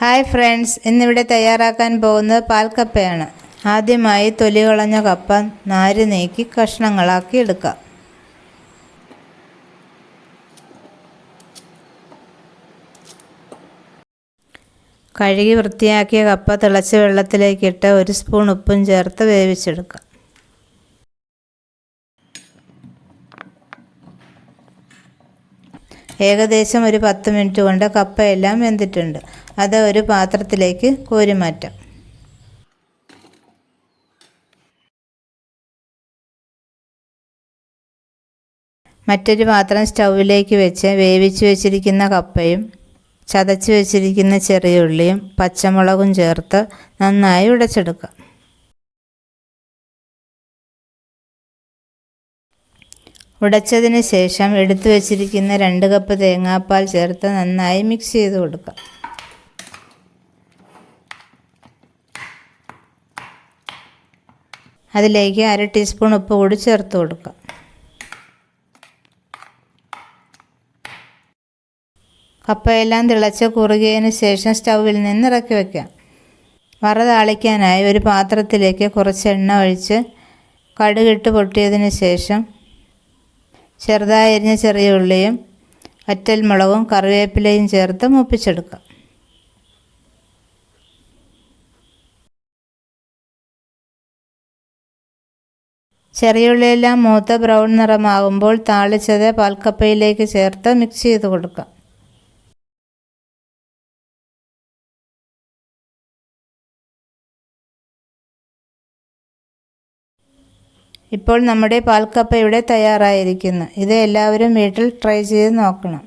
Hi friends ഇന്നിവിടെ തയ്യാറാക്കാൻ പോകുന്നത് പാൽക്കപ്പയാണ്. ആദ്യമായി തൊലി കളഞ്ഞ കപ്പ നാര് നീക്കി കഷ്ണങ്ങളാക്കി എടുക്കാം. കഴുകി വൃത്തിയാക്കിയ കപ്പ തിളച്ച വെള്ളത്തിലേക്കിട്ട് ഒരു സ്പൂൺ ഉപ്പും ചേർത്ത് വേവിച്ചെടുക്കാം. ഏകദേശം ഒരു പത്ത് മിനിറ്റ് കൊണ്ട് കപ്പയെല്ലാം വെന്തിട്ടുണ്ട്. അത് ഒരു പാത്രത്തിലേക്ക് കോരി മാറ്റാം മറ്റൊരു പാത്രം സ്റ്റൗവിലേക്ക് വെച്ച് വേവിച്ച് വെച്ചിരിക്കുന്ന കപ്പയും ചതച്ച് വെച്ചിരിക്കുന്ന ചെറിയ ഉള്ളിയും പച്ചമുളകും ചേർത്ത് നന്നായി ഉടച്ചെടുക്കാം. ഉടച്ചതിന് ശേഷം എടുത്തു വച്ചിരിക്കുന്ന രണ്ട് കപ്പ് തേങ്ങാപ്പാൽ ചേർത്ത് നന്നായി മിക്സ് ചെയ്ത് കൊടുക്കാം. അതിലേക്ക് അര ടീസ്പൂൺ ഉപ്പ് കൂടി ചേർത്ത് കൊടുക്കാം. കപ്പയെല്ലാം തിളച്ച് കുറുകിയതിന് ശേഷം സ്റ്റൗവിൽ നിന്ന് ഇറക്കി വയ്ക്കാം വറ താളിക്കാനായി ഒരു പാത്രത്തിലേക്ക് കുറച്ച് എണ്ണ ഒഴിച്ച് കടുകിട്ട് പൊട്ടിയതിന് ശേഷം ചെറുതായി അരിഞ്ഞ ചെറിയ ഉള്ളിയും അറ്റൽ മുളകും കറിവേപ്പിലയും ചേർത്ത് മുപ്പിച്ചെടുക്കാം. ചെറിയ ഉള്ളിയെല്ലാം മൂത്ത ബ്രൗൺ നിറമാകുമ്പോൾ താളിച്ചത് പാൽക്കപ്പയിലേക്ക് ചേർത്ത് മിക്സ് ചെയ്ത് കൊടുക്കാം. ഇപ്പോൾ നമ്മുടെ പാൽക്കപ്പ ഇവിടെ തയ്യാറായിരിക്കുന്നു. ഇത് എല്ലാവരും വീട്ടിൽ ട്രൈ ചെയ്ത് നോക്കണം.